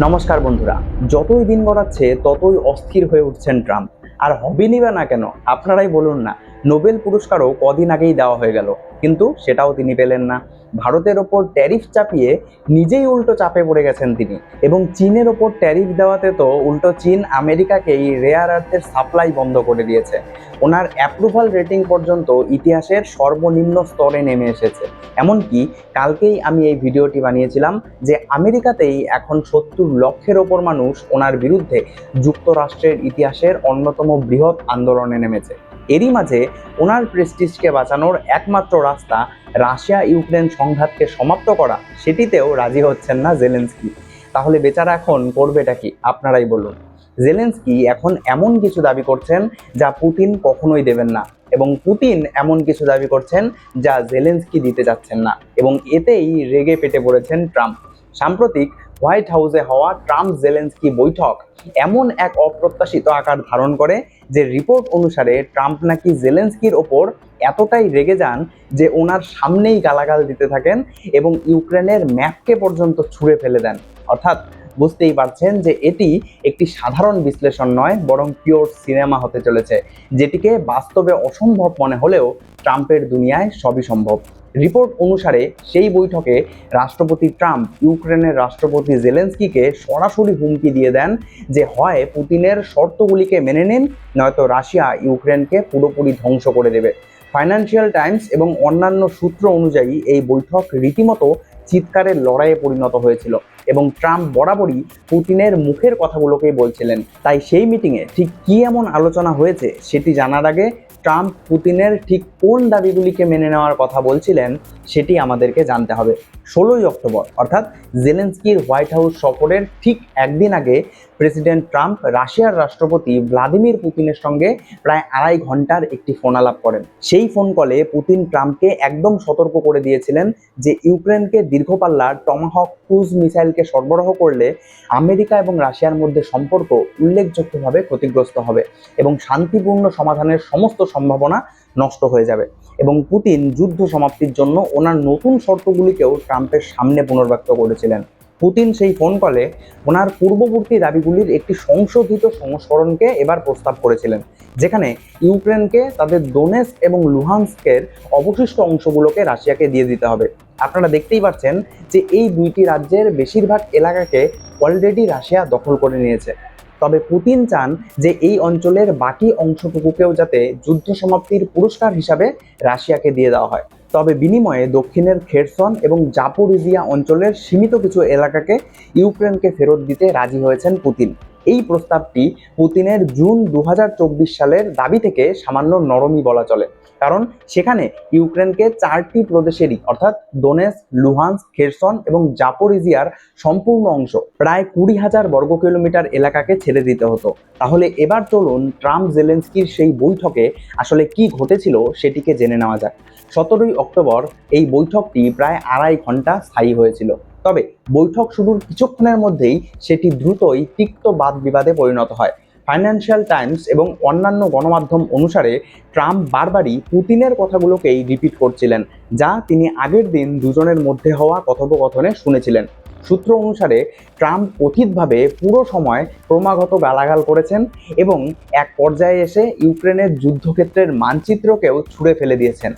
নমস্কার বন্ধুরা, যতই দিন গড়াচ্ছে, ততই অস্থির হয়ে উঠছেন ট্রাম্প। আর হবেনই বা না কেন, আপনারাই বলুন না, নোবেল পুরস্কারও কদিন আগেই দেওয়া হয়ে গেল, কিন্তু সেটাও তিনি পেলেন না। ভারতের ওপর ট্যারিফ চাপিয়ে নিজেই উল্টো চাপে পড়ে গেছেন তিনি। এবং চীনের ওপর ট্যারিফ দেওয়াতে তো উল্টো চীন আমেরিকাকেই রেয়ার আর্থের সাপ্লাই বন্ধ করে দিয়েছে। ওনার অ্যাপ্রুভাল রেটিং পর্যন্ত ইতিহাসের সর্বনিম্ন স্তরে নেমে এসেছে। এমনকি কালকেই আমি এই ভিডিওটি বানিয়েছিলাম যে আমেরিকাতেই এখন সত্তর লক্ষের ওপর মানুষ ওনার বিরুদ্ধে যুক্তরাষ্ট্রের ইতিহাসের অন্যতম বৃহৎ আন্দোলনে নেমেছে। এরই মাঝে ওনার প্রেস্টিজকে বাঁচানোর একমাত্র রাস্তা রাশিয়া ইউক্রেন সংঘাতকে সমাপ্ত করা। সেটিতেও রাজি হচ্ছেন না জেলেন্সকি। তাহলে বেচারা এখন করবেটা কি? আপনারাই বলুন। জেলেন্সকি এখন এমন কিছু দাবি করছেন যা পুতিন কখনোই দেবেন না এবং পুতিন এমন কিছু দাবি করছেন যা জেলেন্সকি দিতে যাচ্ছেন না এবং এতেই রেগে পেটে পড়েছেন ট্রাম্প। সাম্প্রতিক হোয়াইট হাউসে হওয়া ট্রাম্প জেলেন্সকি বৈঠক এমন এক অপ্রত্যাশিত আকার ধারণ করে যে রিপোর্ট অনুসারে ট্রাম্প নাকি জেলেন্সকির ওপর এতটাই রেগে যান যে ওনার সামনেই গালাগাল দিতে থাকেন এবং ইউক্রেনের ম্যাপকে পর্যন্ত ছুঁড়ে ফেলে দেন। অর্থাৎ বুঝতেই পারছেন যে এটি একটি সাধারণ বিশ্লেষণ নয়, বরং পিওর সিনেমা হতে চলেছে, যেটিকে বাস্তবে অসম্ভব মনে হলেও ট্রাম্পের দুনিয়ায় সবই সম্ভব। রিপোর্ট অনুসারে সেই বৈঠকে রাষ্ট্রপতি ট্রাম্প ইউক্রেনের রাষ্ট্রপতি জেলেন্সকিকে সরাসরি হুমকি দিয়ে দেন যে হয় পুতিনের শর্তগুলিকে মেনে নিন, নয়তো রাশিয়া ইউক্রেনকে পুরোপুরি ধ্বংস করে দেবে। ফাইন্যান্সিয়াল টাইমস এবং অন্যান্য সূত্র অনুযায়ী এই বৈঠক রীতিমতো চিৎকারের লড়াইয়ে পরিণত হয়েছিল। এবং ট্রাম্প বরাবরই পুতিনের মুখের কথাগুলোকেই বলছিলেন। তাই সেই মিটিংয়ে ঠিক কী এমন আলোচনা হয়েছে সেটি জানার আগে ট্রাম্প পুতিনের ঠিক কোন দাবিগুলিকে মেনে নেওয়ার কথা বলছিলেন সেটি আমাদেরকে জানতে হবে। ষোলোই অক্টোবর, অর্থাৎ জেলেন্সকির হোয়াইট হাউস সফরের ঠিক একদিন আগে প্রেসিডেন্ট ট্রাম্প রাশিয়ার রাষ্ট্রপতি ভ্লাদিমির পুতিনের সঙ্গে প্রায় আড়াই ঘণ্টার একটি ফোন আলাপ করেন। সেই ফোন কলে পুতিন ট্রাম্পকে একদম সতর্ক করে দিয়েছিলেন যে ইউক্রেনকে দীর্ঘপাল্লার টমাহক ক্রুজ মিসাইলকে সরবরাহ করলে আমেরিকা এবং রাশিয়ার মধ্যে সম্পর্ক উল্লেখযোগ্যভাবে ক্ষতিগ্রস্ত হবে এবং শান্তিপূর্ণ সমাধানের সমস্ত সম্ভাবনা নষ্ট হয়ে যাবে। এবং পুতিন যুদ্ধ সমাপ্তির জন্য ওনার নতুন শর্তগুলিকেও ট্রাম্পের সামনে পুনর্ব্যক্ত করেছিলেন। পুতিন সেই ফোন কলে ওনার পূর্ববর্তী দাবিগুলির একটি সংশোধিত সংস্করণকে এবার প্রস্তাব করেছিলেন, যেখানে ইউক্রেনকে তাদের দোনেস এবং লুহান্সকের অবশিষ্ট অংশগুলোকে রাশিয়াকে দিয়ে দিতে হবে। আপনারা দেখতেই পাচ্ছেন যে এই দুইটি রাজ্যের বেশিরভাগ এলাকাকে অলরেডি রাশিয়া দখল করে নিয়েছে। তবে পুতিন চান যে এই অঞ্চলের বাকি অংশটুকুকেও যাতে যুদ্ধ সমাপ্তির পুরস্কার হিসাবে রাশিয়াকে দিয়ে দেওয়া হয়। তবে বিনিময়ে দক্ষিণের খেরসন এবং জাপোরিজিয়া অঞ্চলের সীমিত কিছু এলাকাকে ইউক্রেনকে ফেরত দিতে রাজি হয়েছেন পুতিন। এই প্রস্তাবটি পুতিনের জুন দু হাজার চব্বিশ সালের দাবি থেকে সামান্য নরমই বলা চলে। কারণ সেখানে ইউক্রেনকে চারটি প্রদেশেরই, অর্থাৎ দোনেস লুহান্স খেরসন এবং জাপোরিজিয়ার সম্পূর্ণ অংশ প্রায় কুড়ি হাজার বর্গ কিলোমিটার এলাকাকে ছেড়ে দিতে হতো। তাহলে এবার চলুন ট্রাম্প জেলেন্সকির সেই বৈঠকে আসলে কি ঘটেছিল সেটিকে জেনে নেওয়া যাক। সতেরোই অক্টোবর এই বৈঠকটি প্রায় আড়াই ঘণ্টা স্থায়ী হয়েছিল। তবে বৈঠক শুরুর কিছুক্ষণের মধ্যেই সেটি দ্রুতই তিক্ত বাদ বিবাদে পরিণত হয়। ফাইন্যান্সিয়াল টাইমস এবং অন্যান্য গণমাধ্যম অনুসারে ট্রাম্প বারবারই পুতিনের কথাগুলোকেই রিপিট করছিলেন, যা তিনি আগের দিন দুজনের মধ্যে হওয়া কথোপকথনে শুনেছিলেন। সূত্র অনুসারে ট্রাম্প কথিতভাবে পুরো সময় ক্রমাগত গালাগাল করেছেন এবং এক পর্যায়ে এসে ইউক্রেনের যুদ্ধক্ষেত্রের মানচিত্রকেও ছুঁড়ে ফেলে দিয়েছেন।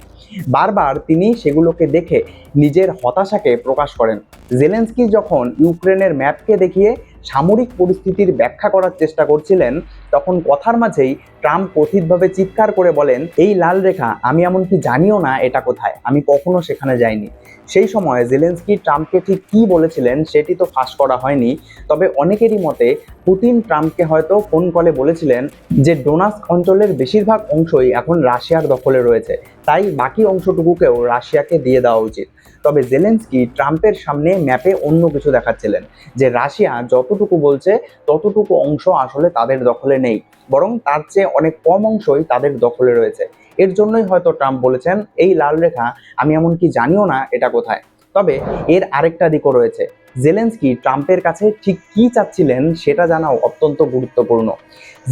বারবার তিনি সেগুলোকে দেখে নিজের হতাশাকে প্রকাশ করেন। জেলেন্সকি যখন ইউক্রেনের ম্যাপকে দেখিয়ে সামরিক পরিস্থিতির ব্যাখ্যা করার চেষ্টা করছিলেন, তখন কথার মাঝেই ট্রাম্প কথিতভাবে চিৎকার করে বলেন, এই লাল রেখা, আমি এমনকি জানিও না এটা কোথায়, আমি কখনো সেখানে যাইনি। সেই সময় জেলেন্সকি ট্রাম্পকে ঠিক কী বলেছিলেন সেটি তো ফাঁস করা হয়নি, তবে অনেকেরই মতে পুতিন ট্রাম্পকে হয়তো ফোন কলে বলেছিলেন যে ডোনাস অঞ্চলের বেশিরভাগ অংশই এখন রাশিয়ার দখলে রয়েছে, তাই বাকি অংশটুকুকেও রাশিয়াকে দিয়ে দেওয়া উচিত। তবে জেলেন্সকি ট্রাম্পের সামনে ম্যাপে অন্য কিছু দেখাচ্ছিলেন, যে রাশিয়া যতটুকু বলছে, ততটুকু অংশ আসলে তাদের দখলে নেই। বরং তার চেয়ে অনেক কম অংশই তাদের দখলে রয়েছে। এর জন্যই হয়তো ট্রাম্প বলেছেন, এই লাল রেখা আমি এমনকি জানিও না এটা কোথায়। তবে এর আরেকটা দিকও রয়েছে। জেলেন্সকি ট্রাম্পের কাছে ঠিক কি চাচ্ছিলেন সেটা জানাও অত্যন্ত গুরুত্বপূর্ণ।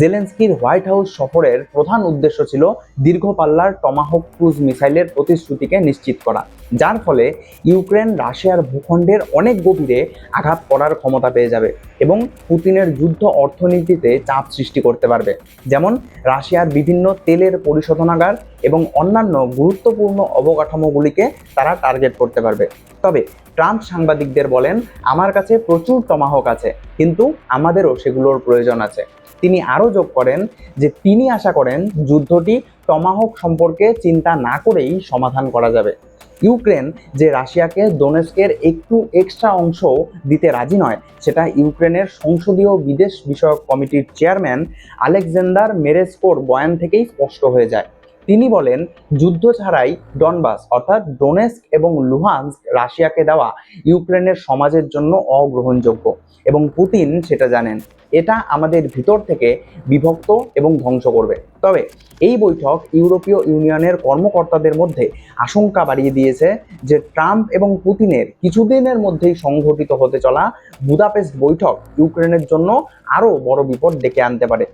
জেলেন্সকির হোয়াইট হাউস সফরের প্রধান উদ্দেশ্য ছিল দীর্ঘ পাল্লার টমাহক ক্রুজ মিসাইলের প্রতিশ্রুতিকে নিশ্চিত করা। যার ফলে ইউক্রেন, রাশিয়ার ভূখণ্ডের অনেক গভীরে আঘাত করার ক্ষমতা পেয়ে যাবে এবং পুতিনের যুদ্ধ অর্থনীতিতে চাপ সৃষ্টি করতে পারবে। যেমন, রাশিয়ার বিভিন্ন তেলের পরিশোধনাগার এবং অন্যান্য গুরুত্বপূর্ণ অবকাঠামোগুলিকে তারা টার্গেট করতে পারবে। তবে, ট্রাম্প সাংবাদিকদের বলেন, আমার কাছে প্রচুর টমাহক আছে, কিন্তু আমাদেরও সেগুলোর প্রয়োজন আছে। তিনি আরও যোগ করেন যে, তিনি আশা করেন যুদ্ধটি টমাহক সম্পর্কে চিন্তা না করেই সমাধান করা যাবে। ইউক্রেন যে রাশিয়াকে ডোনেস্কের একটু এক্সট্রা অংশ দিতে রাজি নয়, সেটা ইউক্রেনের সংসদীয় বিদেশ বিষয়ক কমিটির চেয়ারম্যান আলেকজান্ডার মেরেস্কোর বয়ান থেকেই স্পষ্ট হয়ে যায়। তিনি বলেন, যুদ্ধ ছাড়াই ডনবাস, অর্থাৎ ডোনেস্ক এবং লুহান্স্ক রাশিয়াকে দেওয়া ইউক্রেনের সমাজের জন্য অগ্রহণযোগ্য এবং পুতিন সেটা জানেন। এটা আমাদের ভিতর থেকে বিভক্ত এবং ধ্বংস করবে। তবে এই বৈঠক ইউরোপীয় ইউনিয়নের কর্মকর্তাদের মধ্যে আশঙ্কা বাড়িয়ে দিয়েছে যে ট্রাম্প এবং পুতিনের কিছুদিনের মধ্যেই সংঘটিত হতে চলা বুদাপেস্ট বৈঠক ইউক্রেনের জন্য আরও বড় বিপদ ডেকে আনতে পারে।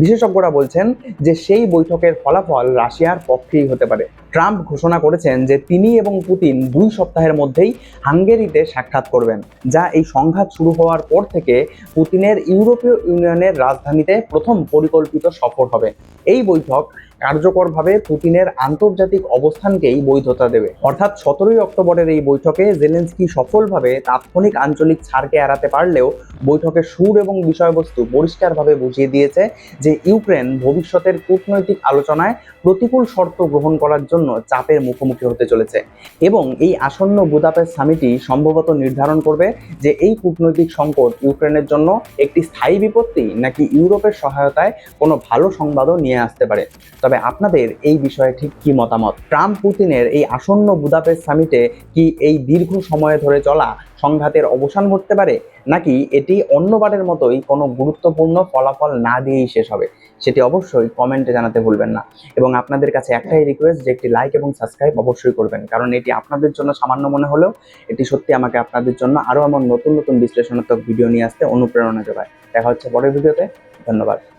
বিশেষজ্ঞরা বলছেন যে সেই বৈঠকের ফলাফল রাশিয়ার পক্ষেই হতে পারে। ট্রাম্প ঘোষণা করেছেন যে তিনি এবং পুতিন দুই সপ্তাহের মধ্যেই হাঙ্গেরিতে সাক্ষাৎ করবেন, যা এই সংঘাত শুরু হওয়ার পর থেকে পুতিনের ইউরোপীয় ইউনিয়নের রাজধানীতে প্রথম পরিকল্পিত সফর হবে। এই বৈঠক কার্যকরভাবে পুতিনের আন্তর্জাতিক অবস্থানকেই বৈধতা দেবে। অর্থাৎ সতেরোই অক্টোবরের এই বৈঠকে জেলেন্সকি সফলভাবে তাৎক্ষণিক আঞ্চলিক ছাড়কে এড়াতে পারলেও বৈঠকের সুর এবং বিষয়বস্তু পরিষ্কারভাবে বুঝিয়ে দিয়েছে যে ইউক্রেন ভবিষ্যতের কূটনৈতিক আলোচনায় প্রতিকূল শর্ত গ্রহণ করার জন্য চাপের মুখোমুখি হতে চলেছে এবং এই আসন্ন বুদাপেস্ট সামিটই সম্ভবত নির্ধারণ করবে যে এই কূটনৈতিক সংকট ইউক্রেনের জন্য একটি স্থায়ী বিপত্তি নাকি ইউরোপের সহায়তায় কোনো ভালো সংবাদও নিয়ে আসতে পারে। তবে আপনাদের এই বিষয়ে ঠিক কি মতামত? ট্রাম্প পুতিনের এই আসন্ন বুদাপেস্ট সামিটে কি এই দীর্ঘ সময় ধরে চলা সংঘাতের অবসান ঘটতে পারে? নাকি এটি অন্যবারের মতোই কোনো গুরুত্বপূর্ণ ফলাফল না দিয়েই শেষ হবে? সেটি অবশ্যই কমেন্টে জানাতে ভুলবেন না। এবং আপনাদের কাছে একটাই রিকোয়েস্ট যে একটি লাইক এবং সাবস্ক্রাইব অবশ্যই করবেন। কারণ এটি আপনাদের জন্য সামান্য মনে হলেও এটি সত্যি আমাকে আপনাদের জন্য আরও এমন নতুন নতুন বিশ্লেষণাত্মক ভিডিও নিয়ে আসতে অনুপ্রেরণা যোগায়। দেখা হচ্ছে পরের ভিডিওতে ধন্যবাদ।